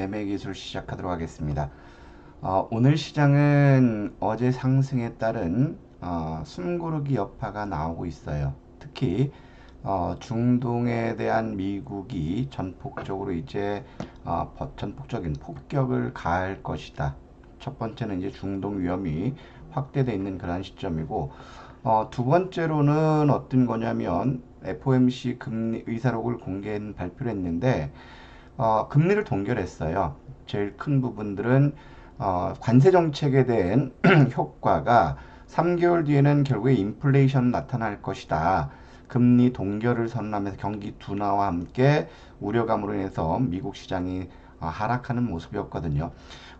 매매 기술 시작하도록 하겠습니다. 어, 오늘 시장은 어제 상승에 따른 어, 숨고르기 여파가 나오고 있어요. 특히 어, 중동에 대한 미국이 전폭적으로 이제 어, 전폭적인 폭격을 가할 것이다. 첫 번째는 이제 중동 위험이 확대되어 있는 그런 시점이고 어, 두 번째로는 어떤 거냐면 FOMC 금리 의사록을 공개한 발표를 했는데 어, 금리를 동결했어요. 제일 큰 부분들은 어, 관세 정책에 대한 효과가 3개월 뒤에는 결국에 인플레이션 나타날 것이다. 금리 동결을 선언하면서 경기 둔화와 함께 우려감으로 인해서 미국 시장이 어, 하락하는 모습이었거든요.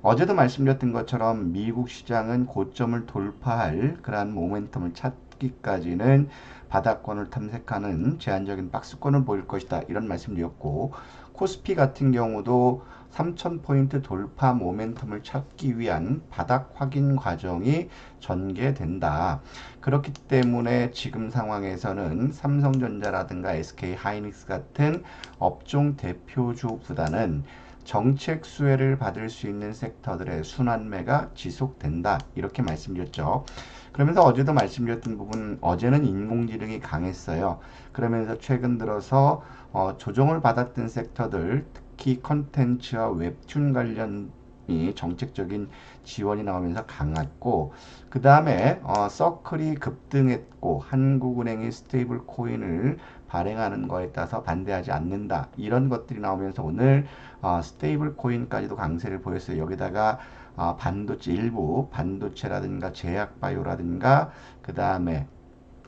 어제도 말씀드렸던 것처럼 미국 시장은 고점을 돌파할 그러한 모멘텀을 찾기까지는 바닥권을 탐색하는 제한적인 박스권을 보일 것이다. 이런 말씀드렸고 코스피 같은 경우도 3000포인트 돌파 모멘텀을 찾기 위한 바닥 확인 과정이 전개된다. 그렇기 때문에 지금 상황에서는 삼성전자라든가 SK 하이닉스 같은 업종 대표주보다는 정책 수혜를 받을 수 있는 섹터들의 순환매가 지속된다. 이렇게 말씀드렸죠. 그러면서 어제도 말씀드렸던 부분, 어제는 인공지능이 강했어요. 그러면서 최근 들어서 어, 조정을 받았던 섹터들, 특히 컨텐츠와 웹툰 관련이 정책적인 지원이 나오면서 강했고, 그 다음에 어, 서클이 급등했고, 한국은행이 스테이블 코인을 발행하는 거에 따라서 반대하지 않는다. 이런 것들이 나오면서 오늘 어, 스테이블 코인까지도 강세를 보였어요. 여기다가 어, 반도체 일부 반도체라든가 제약바이오라든가 그 다음에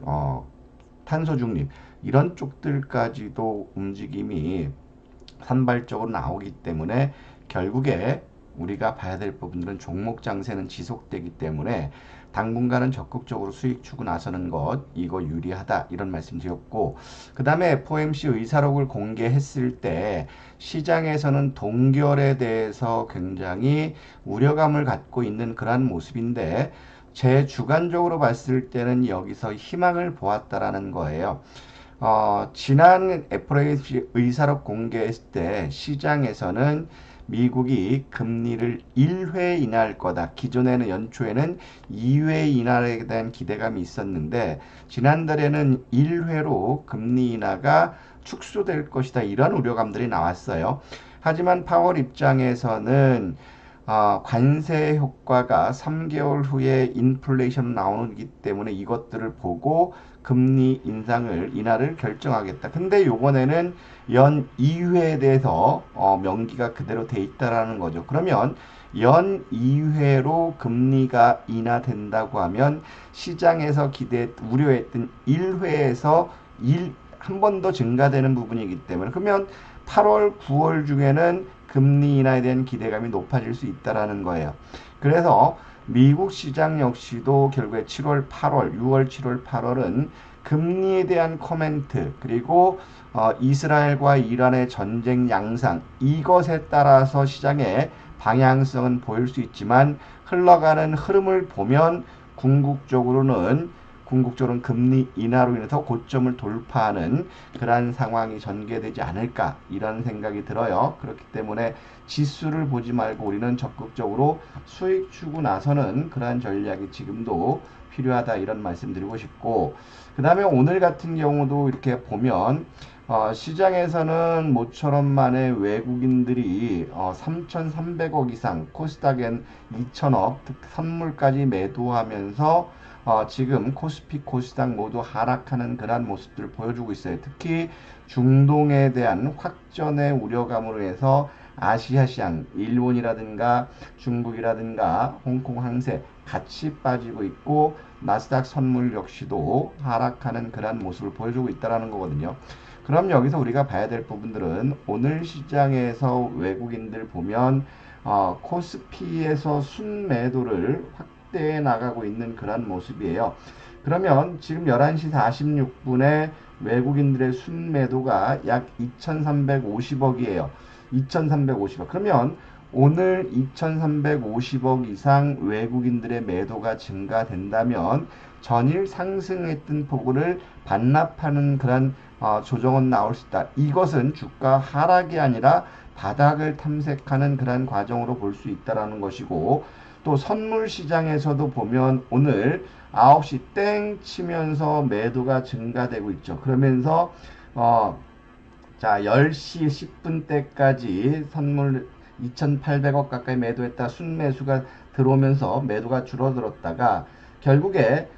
어, 탄소 중립 이런 쪽들까지도 움직임이 산발적으로 나오기 때문에 결국에 우리가 봐야 될 부분들은 종목 장세는 지속되기 때문에 당분간은 적극적으로 수익 추구 나서는 것 이거 유리하다 이런 말씀 드렸고 그 다음에 FOMC 의사록을 공개했을 때 시장에서는 동결에 대해서 굉장히 우려감을 갖고 있는 그러한 모습인데 제 주관적으로 봤을 때는 여기서 희망을 보았다라는 거예요. 어, 지난 FOMC 의사록 공개했을 때 시장에서는 미국이 금리를 1회 인하할 거다. 기존에는 연초에는 2회 인하에 대한 기대감이 있었는데 지난달에는 1회로 금리 인하가 축소될 것이다. 이런 우려감들이 나왔어요. 하지만 파월 입장에서는 어, 관세 효과가 3개월 후에 인플레이션 나오기 때문에 이것들을 보고 금리 인상을 인하를 결정하겠다. 근데 요번에는 연 2회에 대해서 어, 명기가 그대로 돼 있다라는 거죠. 그러면 연 2회로 금리가 인하된다고 하면 시장에서 기대 우려했던 1회에서 1, 한 번 더 증가되는 부분이기 때문에 그러면 8월, 9월 중에는 금리 인하에 대한 기대감이 높아질 수 있다라는 거예요. 그래서 미국 시장 역시도 결국에 7월, 8월, 6월, 7월, 8월은 금리에 대한 코멘트 그리고 어, 이스라엘과 이란의 전쟁 양상 이것에 따라서 시장의 방향성은 보일 수 있지만 흘러가는 흐름을 보면 궁극적으로는 궁극적으로는 금리 인하로 인해서 고점을 돌파하는 그러한 상황이 전개되지 않을까 이런 생각이 들어요. 그렇기 때문에 지수를 보지 말고 우리는 적극적으로 수익 추구 나서는 그러한 전략이 지금도 필요하다 이런 말씀 드리고 싶고 그 다음에 오늘 같은 경우도 이렇게 보면 어, 시장에서는 모처럼 만에 외국인들이 어, 3,300억 이상 코스닥엔 2,000억 선물까지 매도하면서 어, 지금 코스피, 코스닥 모두 하락하는 그러한 모습들을 보여주고 있어요. 특히 중동에 대한 확전의 우려감으로 해서 아시아 시장, 일본이라든가 중국이라든가 홍콩 항세 같이 빠지고 있고 나스닥 선물 역시도 하락하는 그러한 모습을 보여주고 있다는 거거든요. 그럼 여기서 우리가 봐야 될 부분들은 오늘 시장에서 외국인들 보면 어, 코스피에서 순매도를 확 확대해 나가고 있는 그런 모습이에요. 그러면 지금 11시 46분에 외국인들의 순매도가 약 2,350억이에요. 2,350억. 그러면 오늘 2,350억 이상 외국인들의 매도가 증가된다면 전일 상승했던 폭을 반납하는 그런 어, 조정은 나올 수 있다. 이것은 주가 하락이 아니라 바닥을 탐색하는 그런 과정으로 볼 수 있다라는 것이고 또 선물 시장에서도 보면 오늘 9시 땡 치면서 매도가 증가되고 있죠. 그러면서 어, 자 10시 10분 때까지 선물 2,800억 가까이 매도했다 순매수가 들어오면서 매도가 줄어들었다가 결국에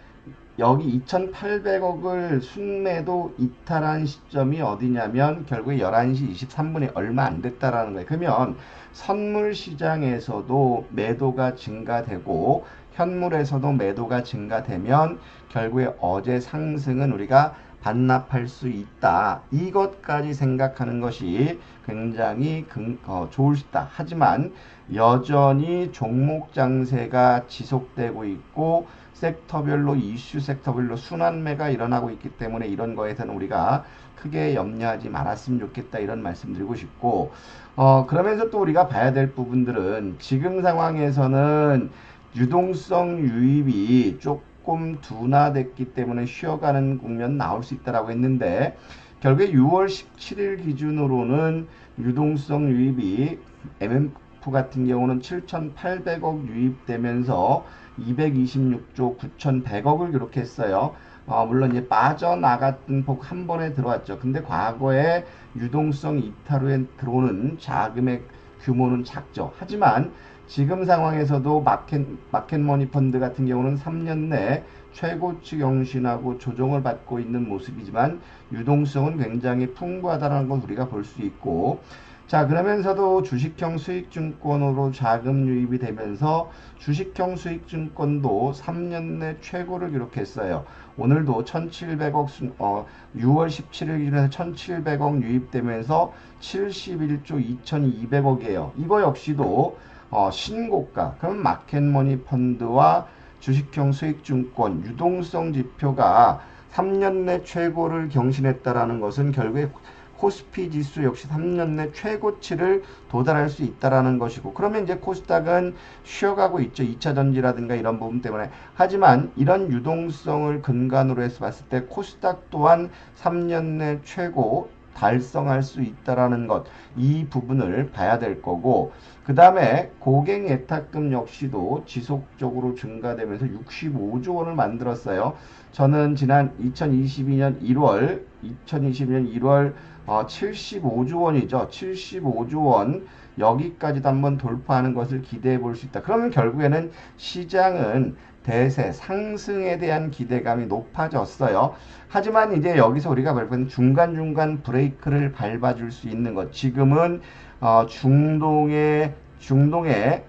여기 2,800억을 순매도 이탈한 시점이 어디냐면 결국에 11시 23분이 얼마 안 됐다라는 거예요. 그러면 선물 시장에서도 매도가 증가되고 현물에서도 매도가 증가되면 결국에 어제 상승은 우리가 반납할 수 있다. 이것까지 생각하는 것이 굉장히 근, 어, 좋을 수 있다. 하지만 여전히 종목 장세가 지속되고 있고 섹터별로 이슈 섹터별로 순환매가 일어나고 있기 때문에 이런 거에서는 우리가 크게 염려하지 말았으면 좋겠다 이런 말씀드리고 싶고 어 그러면서 또 우리가 봐야 될 부분들은 지금 상황에서는 유동성 유입이 조금 둔화됐기 때문에 쉬어가는 국면 나올 수 있다라고 했는데 결국에 6월 17일 기준으로는 유동성 유입이 MMF 같은 경우는 7,800억 유입되면서 226조 9,100억을 기록했어요. 어, 물론 이제 빠져나갔던 폭 한 번에 들어왔죠. 근데 과거에 유동성 이탈 후에 들어오는 자금의 규모는 작죠. 하지만 지금 상황에서도 마켓, 마켓머니 펀드 같은 경우는 3년 내 최고치 경신하고 조정을 받고 있는 모습이지만 유동성은 굉장히 풍부하다는 걸 우리가 볼 수 있고 자 그러면서도 주식형 수익증권으로 자금 유입이 되면서 주식형 수익증권도 3년 내 최고를 기록했어요. 오늘도 1700억 어, 6월 17일 기준에서 1700억 유입되면서 71조 2200억이에요. 이거 역시도 어, 신고가 그럼 마켓머니 펀드와 주식형 수익증권 유동성 지표가 3년 내 최고를 경신했다라는 것은 결국에 코스피 지수 역시 3년 내 최고치를 도달할 수 있다라는 것이고 그러면 이제 코스닥은 쉬어가고 있죠. 2차 전지라든가 이런 부분 때문에 하지만 이런 유동성을 근간으로 해서 봤을 때 코스닥 또한 3년 내 최고 달성할 수 있다라는 것 이 부분을 봐야 될 거고 그 다음에 고객 예탁금 역시도 지속적으로 증가되면서 65조 원을 만들었어요. 저는 지난 2022년 1월 2022년 1월 어, 75조 원이죠. 75조 원 여기까지도 한번 돌파하는 것을 기대해 볼 수 있다. 그러면 결국에는 시장은 대세 상승에 대한 기대감이 높아졌어요. 하지만 이제 여기서 우리가 발표한 중간중간 브레이크를 밟아줄 수 있는 것. 지금은 어, 중동의 중동의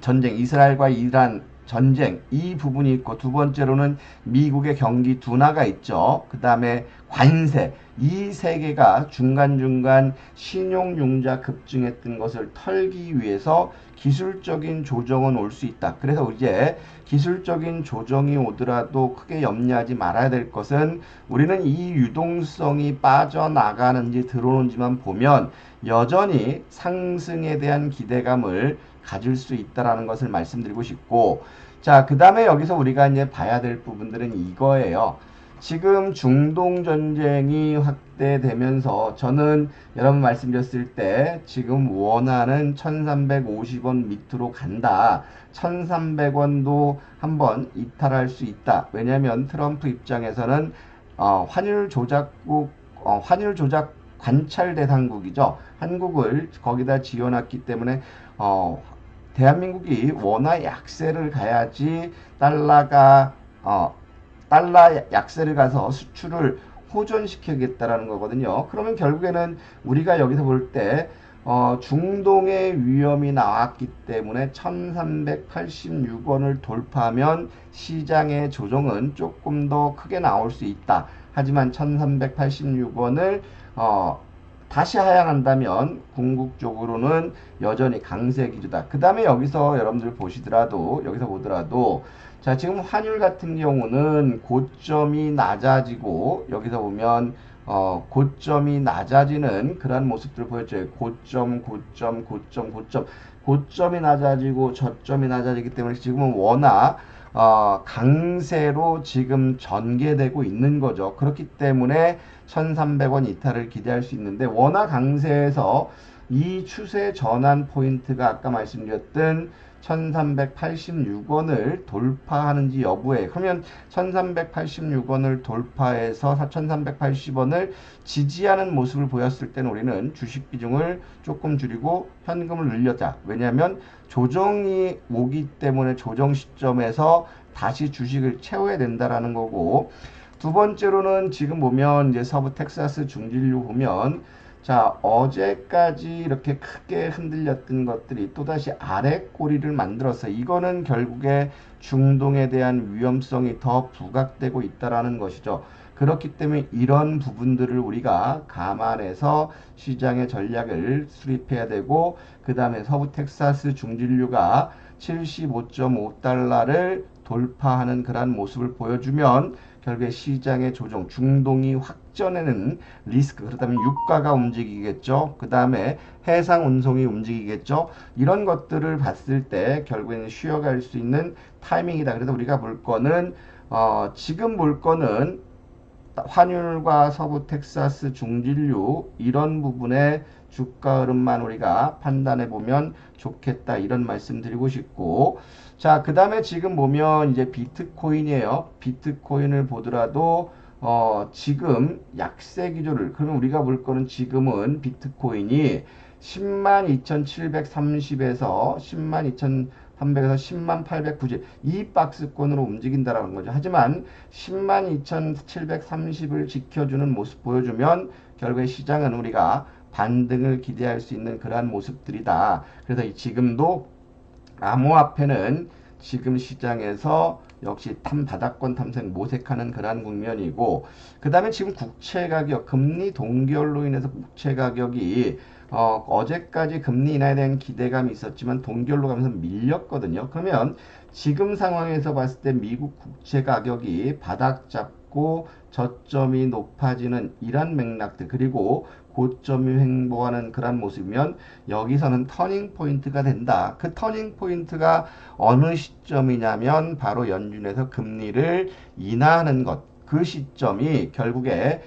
전쟁 이스라엘과 이란 전쟁 이 부분이 있고 두 번째로는 미국의 경기 둔화가 있죠. 그 다음에 관세 이 세 개가 중간중간 신용융자 급증했던 것을 털기 위해서 기술적인 조정은 올 수 있다. 그래서 이제 기술적인 조정이 오더라도 크게 염려하지 말아야 될 것은 우리는 이 유동성이 빠져나가는지 들어오는지만 보면 여전히 상승에 대한 기대감을 가질 수 있다라는 것을 말씀드리고 싶고 자, 그 다음에 여기서 우리가 이제 봐야 될 부분들은 이거예요. 지금 중동 전쟁이 확대되면서 저는 여러분 말씀드렸을 때 지금 원화는 1350원 밑으로 간다. 1300원도 한번 이탈할 수 있다. 왜냐하면 트럼프 입장에서는 어, 환율 조작국 어, 환율 조작 관찰 대상국이죠. 한국을 거기다 지어놨기 때문에 어, 대한민국이 원화 약세를 가야지 달러가 어, 달러 약세를 가서 수출을 호전시키겠다라는 거거든요. 그러면 결국에는 우리가 여기서 볼때 어, 중동의 위험이 나왔기 때문에 1386원을 돌파하면 시장의 조정은 조금 더 크게 나올 수 있다. 하지만 1386원을 어, 다시 하향한다면 궁극적으로는 여전히 강세 기조다. 그 다음에 여기서 여러분들 보시더라도 여기서 보더라도 자 지금 환율 같은 경우는 고점이 낮아지고 여기서 보면 어, 고점이 낮아지는 그런 모습들을 보였죠. 고점, 고점, 고점, 고점. 고점이 낮아지고 저점이 낮아지기 때문에 지금은 워낙 어, 강세로 지금 전개되고 있는 거죠. 그렇기 때문에 1300원 이탈을 기대할 수 있는데 워낙 강세에서 이 추세 전환 포인트가 아까 말씀드렸던 1386원을 돌파하는지 여부에 그러면 1386원을 돌파해서 4380원을 지지하는 모습을 보였을 때는 우리는 주식 비중을 조금 줄이고 현금을 늘렸다. 왜냐하면 조정이 오기 때문에 조정 시점에서 다시 주식을 채워야 된다라는 거고 두 번째로는 지금 보면 이제 서부 텍사스 중진류 보면 자, 어제까지 이렇게 크게 흔들렸던 것들이 또다시 아래 꼬리를 만들었어요. 이거는 결국에 중동에 대한 위험성이 더 부각되고 있다라는 것이죠. 그렇기 때문에 이런 부분들을 우리가 감안해서 시장의 전략을 수립해야 되고 그 다음에 서부 텍사스 중진류가 75.5달러를 돌파하는 그러한 모습을 보여주면 결국에 시장의 조정, 중동이 확 전에는 리스크, 그렇다면 유가가 움직이겠죠. 그 다음에 해상 운송이 움직이겠죠. 이런 것들을 봤을 때 결국에는 쉬어갈 수 있는 타이밍이다. 그래서 우리가 볼 거는 어, 지금 볼 거는 환율과 서부 텍사스 중진류 이런 부분의 주가 흐름만 우리가 판단해 보면 좋겠다 이런 말씀 드리고 싶고 자, 그 다음에 지금 보면 이제 비트코인이에요. 비트코인을 보더라도 어, 지금 약세 기조를 그러면 우리가 볼 거는 지금은 비트코인이 10만 2,730에서 10만 2,300에서 10만 890 이 박스권으로 움직인다라는 거죠. 하지만 10만 2,730을 지켜주는 모습 보여주면 결국에 시장은 우리가 반등을 기대할 수 있는 그러한 모습들이다. 그래서 지금도 암호화폐는 지금 시장에서 역시 탐 바닥권 탐색 모색하는 그러한 국면이고 그 다음에 지금 국채 가격 금리 동결로 인해서 국채 가격이 어, 어제까지 금리 인하에 대한 기대감이 있었지만 동결로 가면서 밀렸거든요. 그러면 지금 상황에서 봤을 때 미국 국채 가격이 바닥 잡고 저점이 높아지는 이런 맥락들 그리고 고점이 횡보하는 그런 모습이면 여기서는 터닝 포인트가 된다. 그 터닝 포인트가 어느 시점이냐면 바로 연준에서 금리를 인하하는 것. 그 시점이 결국에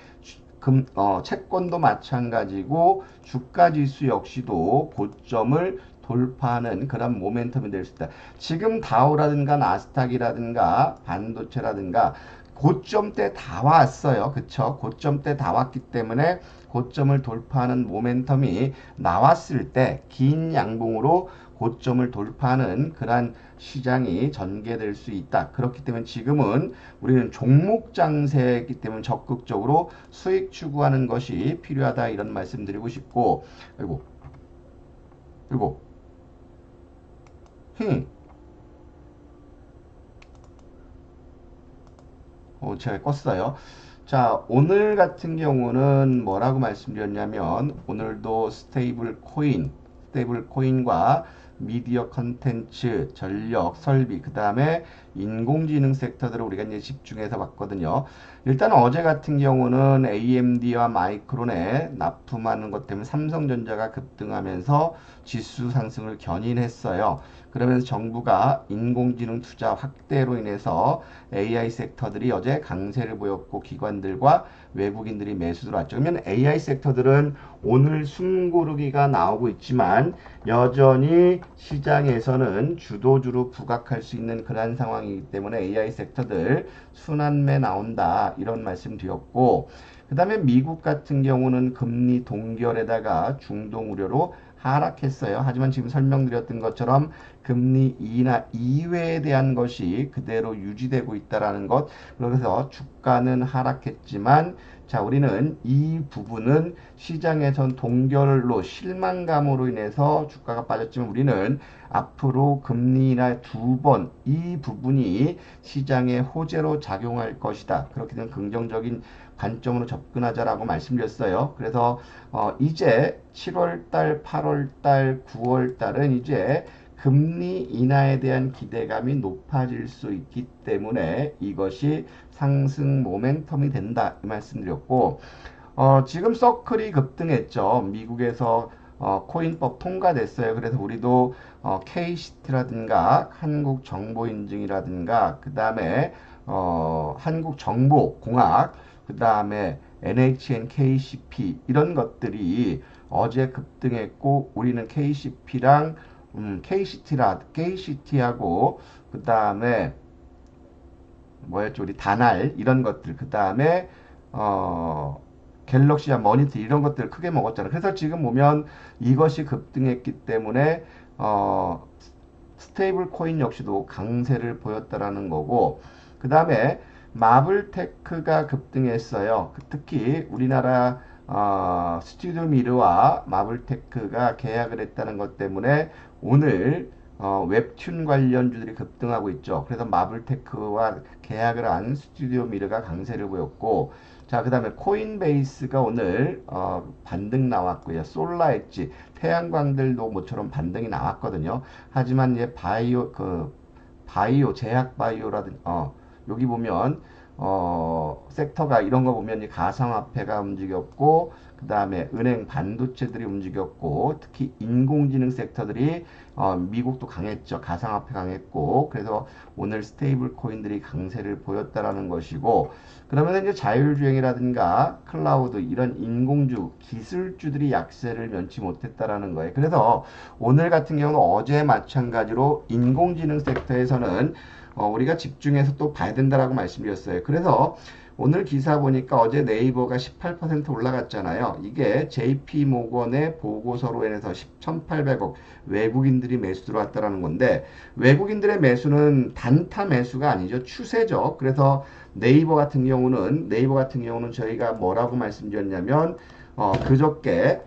금, 어, 채권도 마찬가지고 주가 지수 역시도 고점을 돌파하는 그런 모멘텀이 될 수 있다. 지금 다우라든가 나스닥이라든가 반도체라든가 고점 때 다 왔어요. 그쵸? 고점 때 다 왔기 때문에 고점을 돌파하는 모멘텀이 나왔을 때 긴 양봉으로 고점을 돌파하는 그러한 시장이 전개될 수 있다. 그렇기 때문에 지금은 우리는 종목 장세이기 때문에 적극적으로 수익 추구하는 것이 필요하다 이런 말씀 드리고 싶고 그리고 그리고 흠 어, 제가 껐어요. 자, 오늘 같은 경우는 뭐라고 말씀드렸냐면 오늘도 스테이블 코인, 스테이블 코인과 미디어 컨텐츠, 전력, 설비, 그 다음에 인공지능 섹터들을 우리가 이제 집중해서 봤거든요. 일단 어제 같은 경우는 AMD와 마이크론에 납품하는 것 때문에 삼성전자가 급등하면서 지수 상승을 견인했어요. 그러면서 정부가 인공지능 투자 확대로 인해서 AI 섹터들이 어제 강세를 보였고 기관들과 외국인들이 매수 들어왔죠. 그러면 AI 섹터들은 오늘 숨고르기가 나오고 있지만 여전히 시장에서는 주도주로 부각할 수 있는 그러한 상황이기 때문에 AI 섹터들 순환매 나온다 이런 말씀 드렸고 그 다음에 미국 같은 경우는 금리 동결에다가 중동 우려로 하락했어요. 하지만 지금 설명드렸던 것처럼 금리 인하 이외에 대한 것이 그대로 유지되고 있다라는 것. 그래서 주가는 하락했지만 자, 우리는 이 부분은 시장에선 동결로 실망감으로 인해서 주가가 빠졌지만 우리는 앞으로 금리 인하 두 번 이 부분이 시장의 호재로 작용할 것이다. 그렇게 되면 긍정적인 관점으로 접근하자라고 말씀드렸어요. 그래서 어, 이제 7월달, 8월달, 9월달은 이제 금리 인하에 대한 기대감이 높아질 수 있기 때문에 이것이 상승 모멘텀이 된다 이 말씀드렸고 어, 지금 서클이 급등했죠. 미국에서 어, 코인법 통과됐어요. 그래서 우리도 어, KCT라든가 한국정보인증이라든가 그 다음에 어, 한국정보공학 그 다음에 NHN, KCP 이런 것들이 어제 급등했고 우리는 KCP랑 음, KCT라 KCT하고 그 다음에 뭐였죠? 우리 다날 이런 것들 그 다음에 어 갤럭시와 머니터 이런 것들 크게 먹었잖아요. 그래서 지금 보면 이것이 급등했기 때문에 어 스테이블 코인 역시도 강세를 보였다라는 거고 그 다음에 마블테크가 급등했어요. 그 특히 우리나라 어, 스튜디오 미르와 마블테크가 계약을 했다는 것 때문에 오늘 어, 웹툰 관련주들이 급등하고 있죠. 그래서 마블테크와 계약을 한 스튜디오 미르가 강세를 보였고 자, 그 다음에 코인베이스가 오늘 어, 반등 나왔고요. 솔라엣지, 태양광들도 모처럼 반등이 나왔거든요. 하지만 이제 바이오, 그, 바이오, 제약 바이오라든, 어, 여기 보면, 어, 섹터가 이런 거 보면 가상화폐가 움직였고, 그 다음에 은행 반도체들이 움직였고 특히 인공지능 섹터들이 어, 미국도 강했죠. 가상화폐 강했고 그래서 오늘 스테이블 코인들이 강세를 보였다라는 것이고 그러면 이제 자율주행이라든가 클라우드 이런 인공주 기술주들이 약세를 면치 못했다라는 거예요. 그래서 오늘 같은 경우는 어제 마찬가지로 인공지능 섹터에서는 어, 우리가 집중해서 또 봐야 된다라고 말씀드렸어요. 그래서 오늘 기사 보니까 어제 네이버가 18% 올라갔잖아요. 이게 JP 모건의 보고서로 인해서 1,800억 외국인들이 매수 들어왔다라는 건데 외국인들의 매수는 단타 매수가 아니죠. 추세죠. 그래서 네이버 같은 경우는 네이버 같은 경우는 저희가 뭐라고 말씀드렸냐면 어, 그저께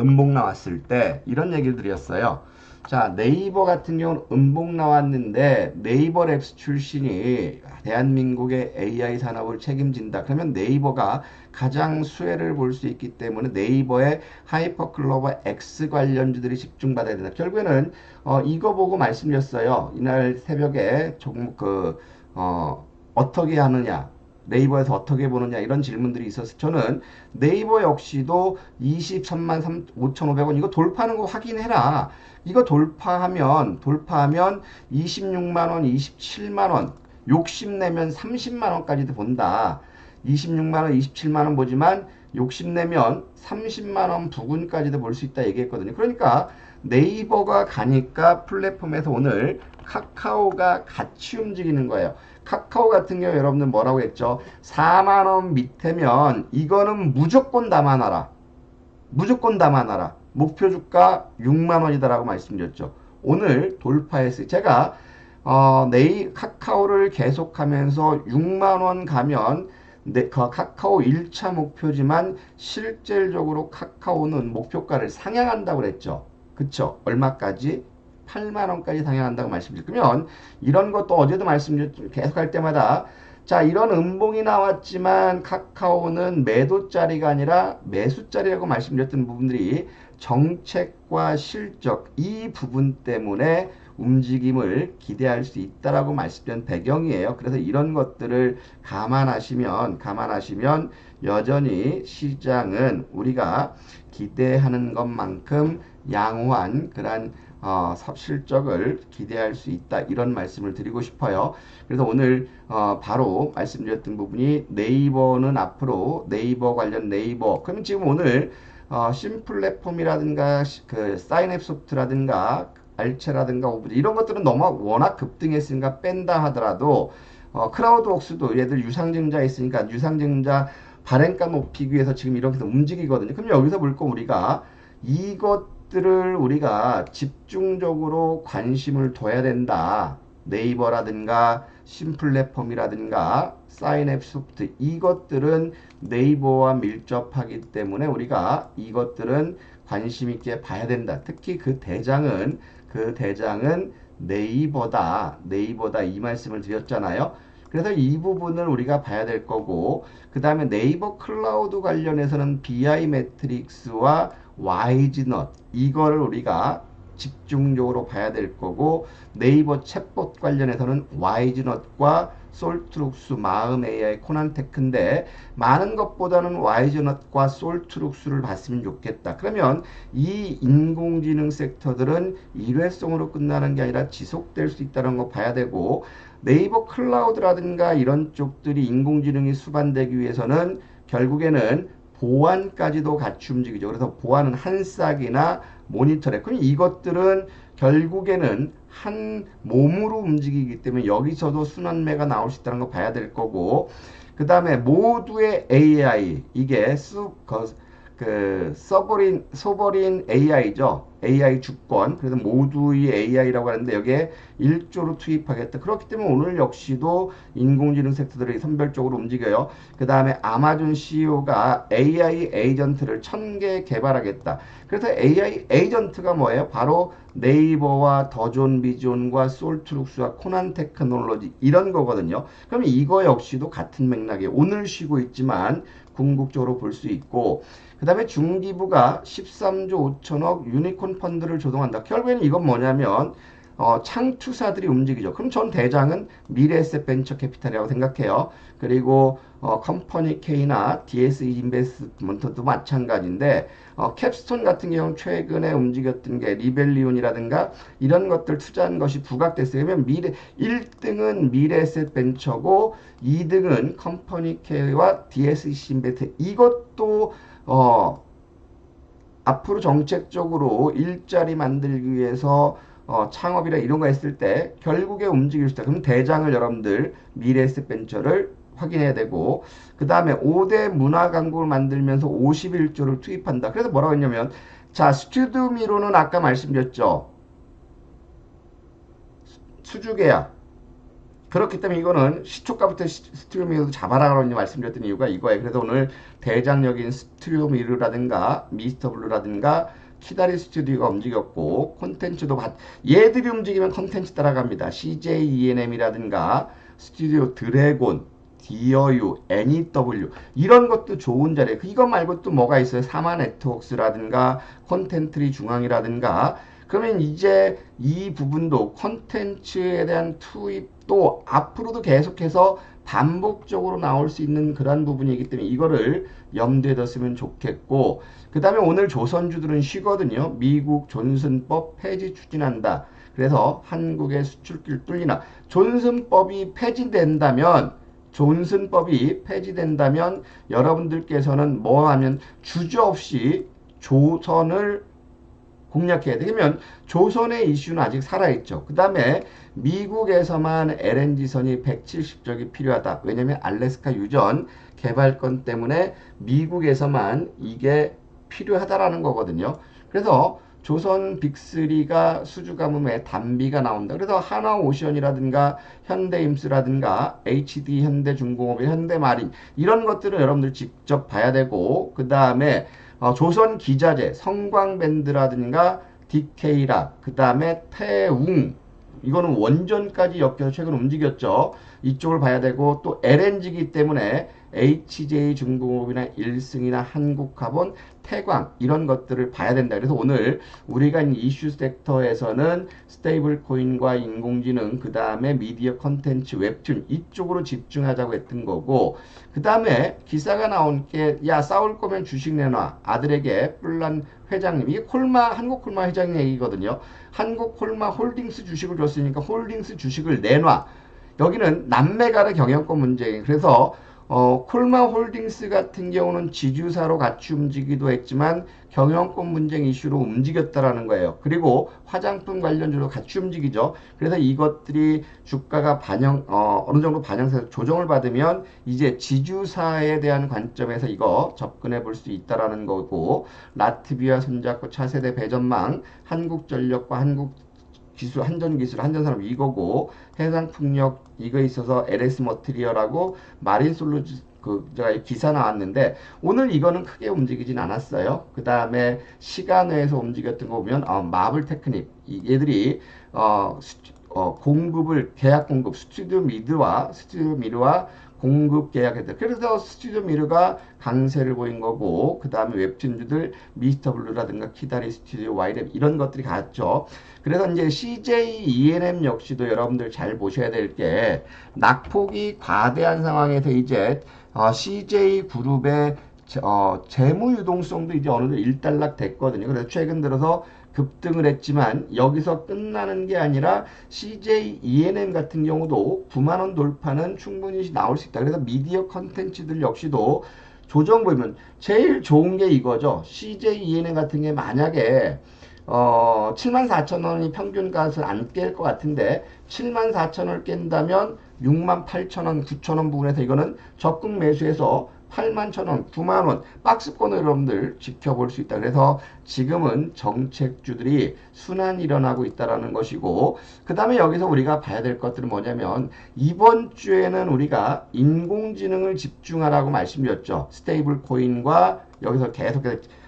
음봉 나왔을 때 이런 얘기를 드렸어요. 자, 네이버 같은 경우는 음봉 나왔는데 네이버 랩스 출신이 대한민국의 AI 산업을 책임진다. 그러면 네이버가 가장 수혜를 볼 수 있기 때문에 네이버의 하이퍼클로버 X 관련주들이 집중받아야 된다. 결국에는 어, 이거 보고 말씀드렸어요. 이날 새벽에 종목 그 어, 어떻게 하느냐 네이버에서 어떻게 보느냐 이런 질문들이 있어서 저는 네이버 역시도 23만 5,500원 이거 돌파하는 거 확인해라. 이거 돌파하면 돌파하면 26만 원, 27만 원 욕심내면 30만 원까지도 본다. 26만 원, 27만 원 보지만 욕심내면 30만원 부근까지도 볼 수 있다 얘기했거든요. 그러니까 네이버가 가니까 플랫폼에서 오늘 카카오가 같이 움직이는 거예요. 카카오 같은 경우 여러분들 뭐라고 했죠? 4만원 밑에면 이거는 무조건 담아놔라. 무조건 담아놔라. 목표 주가 6만원이다라고 말씀드렸죠. 오늘 돌파했어요. 제가 어, 네이 카카오를 계속하면서 6만원 가면 네, 그 카카오 1차 목표지만 실질적으로 카카오는 목표가를 상향한다고 그랬죠. 그쵸? 얼마까지? 8만 원까지 상향한다고 말씀드리면 이런 것도 어제도 말씀드렸 계속 할 때마다 자 이런 음봉이 나왔지만 카카오는 매도짜리가 아니라 매수짜리라고 말씀드렸던 부분들이 정책과 실적 이 부분 때문에 움직임을 기대할 수 있다라고 말씀드린 배경이에요. 그래서 이런 것들을 감안하시면 감안하시면 여전히 시장은 우리가 기대하는 것만큼 양호한 그러한 어, 실적을 기대할 수 있다 이런 말씀을 드리고 싶어요. 그래서 오늘 어, 바로 말씀드렸던 부분이 네이버는 앞으로 네이버 관련 네이버 그러면 지금 오늘 어, 심 플랫폼이라든가 그 사인앱 소프트라든가 알체라든가 오브제 이런 것들은 너무 워낙 급등했으니까 뺀다 하더라도 어, 크라우드웍스도 얘들 유상증자 있으니까 유상증자 발행가 높이기 위해서 지금 이렇게 움직이거든요. 그럼 여기서 물고 우리가 이것 것들을 우리가 집중적으로 관심을 둬야 된다. 네이버라든가 심플랫폼이라든가 사인앱 소프트 이것들은 네이버와 밀접하기 때문에 우리가 이것들은 관심 있게 봐야 된다. 특히 그 대장은 그 대장은 네이버다. 네이버다 이 말씀을 드렸잖아요. 그래서 이 부분을 우리가 봐야 될 거고 그 다음에 네이버 클라우드 관련해서는 BI 매트릭스와 YG넛 이거를 우리가 집중적으로 봐야 될 거고 네이버 챗봇 관련해서는 YG넛과 솔트룩스, 마음 AI, 코난테크인데 많은 것보다는 YG넛과 솔트룩스를 봤으면 좋겠다. 그러면 이 인공지능 섹터들은 일회성으로 끝나는 게 아니라 지속될 수 있다는 거 봐야 되고 네이버 클라우드라든가 이런 쪽들이 인공지능이 수반되기 위해서는 결국에는 보안까지도 같이 움직이죠. 그래서 보안은 한싹이나 모니터래. 그럼 이것들은 결국에는 한 몸으로 움직이기 때문에 여기서도 순환매가 나올 수 있다는 거 봐야 될 거고 그 다음에 모두의 AI 이게 수, 그 서버린 소버린 AI죠. AI 주권. 그래서 모두의 AI라고 하는데 여기에 1조로 투입하겠다. 그렇기 때문에 오늘 역시도 인공지능 섹터들이 선별적으로 움직여요. 그 다음에 아마존 CEO가 AI 에이전트를 1000개 개발하겠다. 그래서 AI 에이전트가 뭐예요? 바로 네이버와 더존 비존과 솔트룩스와 코난 테크놀로지 이런 거거든요. 그럼 이거 역시도 같은 맥락에 오늘 쉬고 있지만 궁극적으로 볼 수 있고 그 다음에 중기부가 13조 5천억 유니콘 펀드를 조성한다. 결국에는 이건 뭐냐면 어, 창투사들이 움직이죠. 그럼 전 대장은 미래에셋 벤처 캐피탈이라고 생각해요. 그리고 어, 컴퍼니 K나 DS 인베스트먼트도 마찬가지인데 어, 캡스톤 같은 경우는 최근에 움직였던 게 리벨리온이라든가 이런 것들 투자한 것이 부각됐어요. 그러면 미래 1등은 미래에셋 벤처고 2등은 컴퍼니 K와 DS 인베스트 이것도 어, 앞으로 정책적으로 일자리 만들기 위해서 어, 창업이나 이런 거 했을 때 결국에 움직일 수 있다. 그럼 대장을 여러분들 미래에셋 벤처를 확인해야 되고 그 다음에 5대 문화 광고를 만들면서 51조를 투입한다. 그래서 뭐라고 했냐면 자 스튜디오 미로는 아까 말씀드렸죠. 수주 계약 그렇기 때문에 이거는 시초가부터 스튜디오미르도 잡아라라고 말씀드렸던 이유가 이거예요. 그래서 오늘 대장적인 스튜디오미르라든가 미스터블루라든가 키다리 스튜디오가 움직였고 콘텐츠도 받 얘들이 움직이면 콘텐츠 따라갑니다. CJ ENM이라든가 스튜디오 드래곤 디어유, NEW 이런 것도 좋은 자리에 이거 말고 또 뭐가 있어요? 사마 네트워크스라든가 콘텐트리 중앙이라든가 그러면 이제 이 부분도 콘텐츠에 대한 투입 도 앞으로도 계속해서 반복적으로 나올 수 있는 그런 부분이기 때문에 이거를 염두에 뒀으면 좋겠고 그 다음에 오늘 조선주들은 쉬거든요. 미국 존슨법 폐지 추진한다. 그래서 한국의 수출길 뚫리나 존슨법이 폐지된다면 존슨법이 폐지된다면 여러분들께서는 뭐 하면 주저 없이 조선을 공략해야 되면 조선의 이슈는 아직 살아있죠. 그 다음에 미국에서만 LNG선이 170쪽이 필요하다. 왜냐면 알래스카 유전 개발권 때문에 미국에서만 이게 필요하다라는 거거든요. 그래서 조선 빅3가 수주 가뭄에 단비가 나온다. 그래서 하나오션이라든가 현대임스라든가 HD 현대중공업, 현대마린 이런 것들은 여러분들 직접 봐야 되고 그 다음에 어, 조선 기자재, 성광밴드라든가 DK라, 그 다음에 태웅, 이거는 원전까지 엮여서 최근 움직였죠. 이쪽을 봐야 되고 또 LNG이기 때문에 HJ 중공업이나 일승이나 한국카본, 태광 이런 것들을 봐야 된다. 그래서 오늘 우리가 이슈 섹터에서는 스테이블 코인과 인공지능 그 다음에 미디어 컨텐츠 웹툰 이쪽으로 집중하자고 했던 거고 그 다음에 기사가 나온 게 야 싸울 거면 주식 내놔 아들에게 뿔난 회장님 이게 콜마 한국 콜마 회장 얘기거든요. 한국 콜마 홀딩스 주식을 줬으니까 홀딩스 주식을 내놔. 여기는 남매가의 경영권 문제. 그래서 어, 콜마 홀딩스 같은 경우는 지주사로 같이 움직이기도 했지만 경영권 문쟁 이슈로 움직였다라는 거예요. 그리고 화장품 관련주로 같이 움직이죠. 그래서 이것들이 주가가 반영 어, 어느 정도 반영돼서 조정을 받으면 이제 지주사에 대한 관점에서 이거 접근해 볼 수 있다라는 거고 라트비아 손잡고 차세대 배전망 한국전력과 한국 기술 한전 기술 한전 산업 이거고 해상 풍력 이거 있어서 LS 머티리얼하고 마린 솔루즈 그 제가 기사 나왔는데 오늘 이거는 크게 움직이진 않았어요. 그 다음에 시간외에서 움직였던 거 보면 어, 마블 테크닉 얘들이 어, 어, 공급을 계약 공급 스튜디오 미드와 스튜디오 미드와 공급 계약했다. 그래서 스튜디오 미르가 강세를 보인 거고 그 다음에 웹툰주들 미스터 블루라든가 키다리 스튜디오 와이랩 이런 것들이 갔죠. 그래서 이제 CJ ENM 역시도 여러분들 잘 보셔야 될 게 낙폭이 과대한 상황에서 이제 어, CJ 그룹의 어, 재무 유동성도 이제 어느 정도 일단락 됐거든요. 그래서 최근 들어서 급등을 했지만 여기서 끝나는 게 아니라 CJ ENM 같은 경우도 9만원 돌파는 충분히 나올 수 있다. 그래서 미디어 컨텐츠들 역시도 조정 보면 제일 좋은 게 이거죠. CJ ENM 같은 게 만약에 어, 74,000원이 평균 값을 안 깰 것 같은데 74,000원을 깬다면 68,000원, 9,000원 부분에서 이거는 적극 매수해서 8만 천원, 9만 원 박스권을 여러분들 지켜볼 수 있다. 그래서 지금은 정책주들이 순환 일어나고 있다라는 것이고 그 다음에 여기서 우리가 봐야 될 것들은 뭐냐면 이번 주에는 우리가 인공지능을 집중하라고 말씀드렸죠. 스테이블 코인과 여기서 계속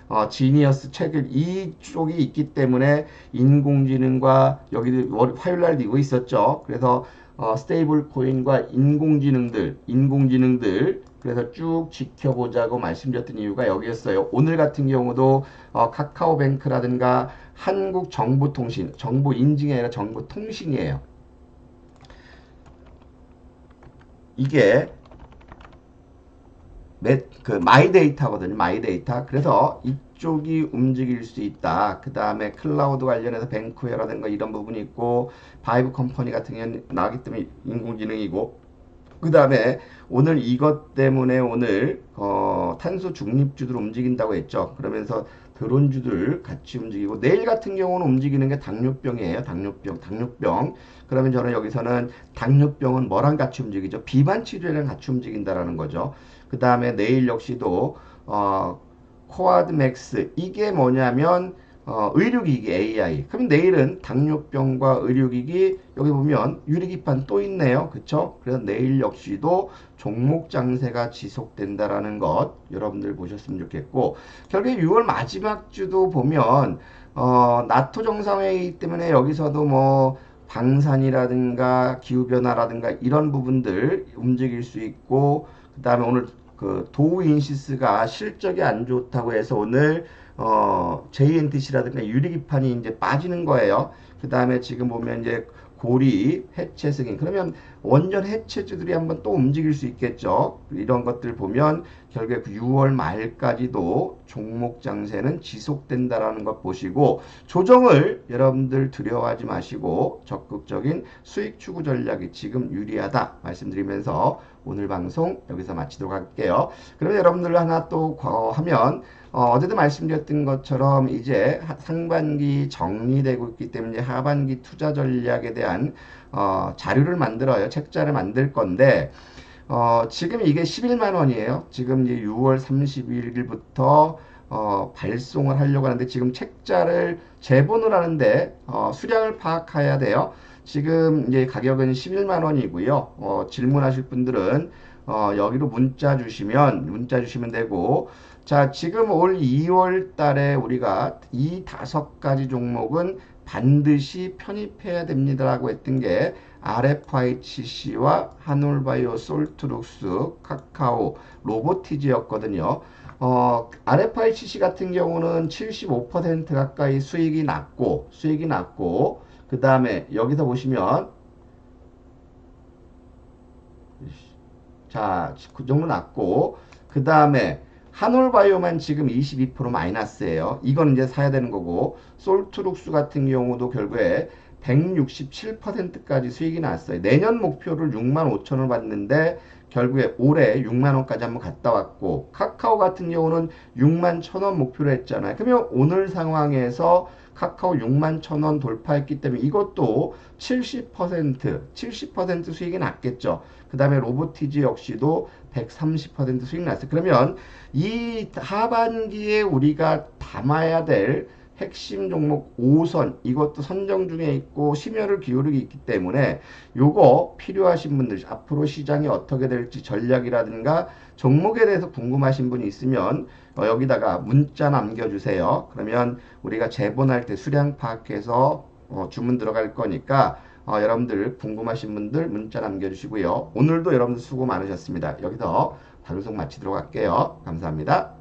어, 지니어스 책을 이쪽이 있기 때문에 인공지능과 여기 화요일 날 이거 있었죠. 그래서 어, 스테이블 코인과 인공지능들, 인공지능들 그래서 쭉 지켜보자고 말씀드렸던 이유가 여기였어요. 오늘 같은 경우도 어, 카카오뱅크라든가 한국정보통신, 정보 인증이 아니라 정보통신이에요. 이게 그 마이데이터거든요. 마이데이터. 그래서 이쪽이 움직일 수 있다. 그 다음에 클라우드 관련해서 뱅크웨어라든가 이런 부분이 있고 바이브 컴퍼니 같은 경우는 나기 때문에 인공지능이고 그 다음에 오늘 이것 때문에 오늘 어, 탄소 중립주들 움직인다고 했죠. 그러면서 드론주들 같이 움직이고 내일 같은 경우는 움직이는 게 당뇨병이에요. 당뇨병, 당뇨병. 그러면 저는 여기서는 당뇨병은 뭐랑 같이 움직이죠? 비만 치료랑 같이 움직인다라는 거죠. 그 다음에 내일 역시도 어, 코아드 맥스 이게 뭐냐면 어, 의료기기 AI. 그럼 내일은 당뇨병과 의료기기 여기 보면 유리기판 또 있네요. 그쵸? 그래서 내일 역시도 종목 장세가 지속된다라는 것 여러분들 보셨으면 좋겠고 결국에 6월 마지막 주도 보면 어, 나토 정상회의 때문에 여기서도 뭐 방산이라든가 기후변화라든가 이런 부분들 움직일 수 있고 그 다음에 오늘 그 도우 인시스가 실적이 안 좋다고 해서 오늘 어, JNTC라든가 유리기판이 이제 빠지는 거예요. 그 다음에 지금 보면 이제 고리, 해체 승인. 그러면 원전 해체주들이 한번 또 움직일 수 있겠죠. 이런 것들 보면 결국에 6월 그 말까지도 종목 장세는 지속된다라는 것 보시고 조정을 여러분들 두려워하지 마시고 적극적인 수익 추구 전략이 지금 유리하다 말씀드리면서 오늘 방송 여기서 마치도록 할게요. 그러면 여러분들 하나 또 하면 어, 제도 말씀드렸던 것처럼 이제 상반기 정리되고 있기 때문에 하반기 투자 전략에 대한 어, 자료를 만들어요. 책자를 만들 건데 어, 지금 이게 11만 원이에요. 지금 이제 6월 31일부터 어, 발송을 하려고 하는데 지금 책자를 재본을 하는데 어, 수량을 파악해야 돼요. 지금 이제 가격은 11만 원이고요. 어, 질문하실 분들은 어, 여기로 문자 주시면 문자 주시면 되고 자 지금 올 2월 달에 우리가 이 다섯 가지 종목은 반드시 편입해야 됩니다라고 했던 게 RFICC와 하놀바이오, 솔트룩스, 카카오, 로보티즈였거든요. 어, RFICC 같은 경우는 75% 가까이 수익이 낮고 수익이 낮고 그 다음에 여기서 보시면 자, 그 정도 낮고 그 다음에 한올바이오만 지금 22% 마이너스예요. 이건 이제 사야 되는 거고 솔트룩스 같은 경우도 결국에 167%까지 수익이 났어요. 내년 목표를 6만 5천원 받는데 결국에 올해 6만 원까지 한번 갔다 왔고 카카오 같은 경우는 6만 1천원 목표로 했잖아요. 그러면 오늘 상황에서 카카오 6만 1천원 돌파했기 때문에 이것도 70% 70% 수익이 났겠죠. 그 다음에 로보티즈 역시도 130% 수익 났어요. 그러면 이 하반기에 우리가 담아야 될 핵심 종목 5선 이것도 선정 중에 있고 심혈을 기울이고 있기 때문에 요거 필요하신 분들 앞으로 시장이 어떻게 될지 전략이라든가 종목에 대해서 궁금하신 분이 있으면 어, 여기다가 문자 남겨주세요. 그러면 우리가 재본할 때 수량 파악해서 어, 주문 들어갈 거니까 어, 여러분들 궁금하신 분들 문자 남겨주시고요. 오늘도 여러분들 수고 많으셨습니다. 여기서 방송 마치도록 할게요. 감사합니다.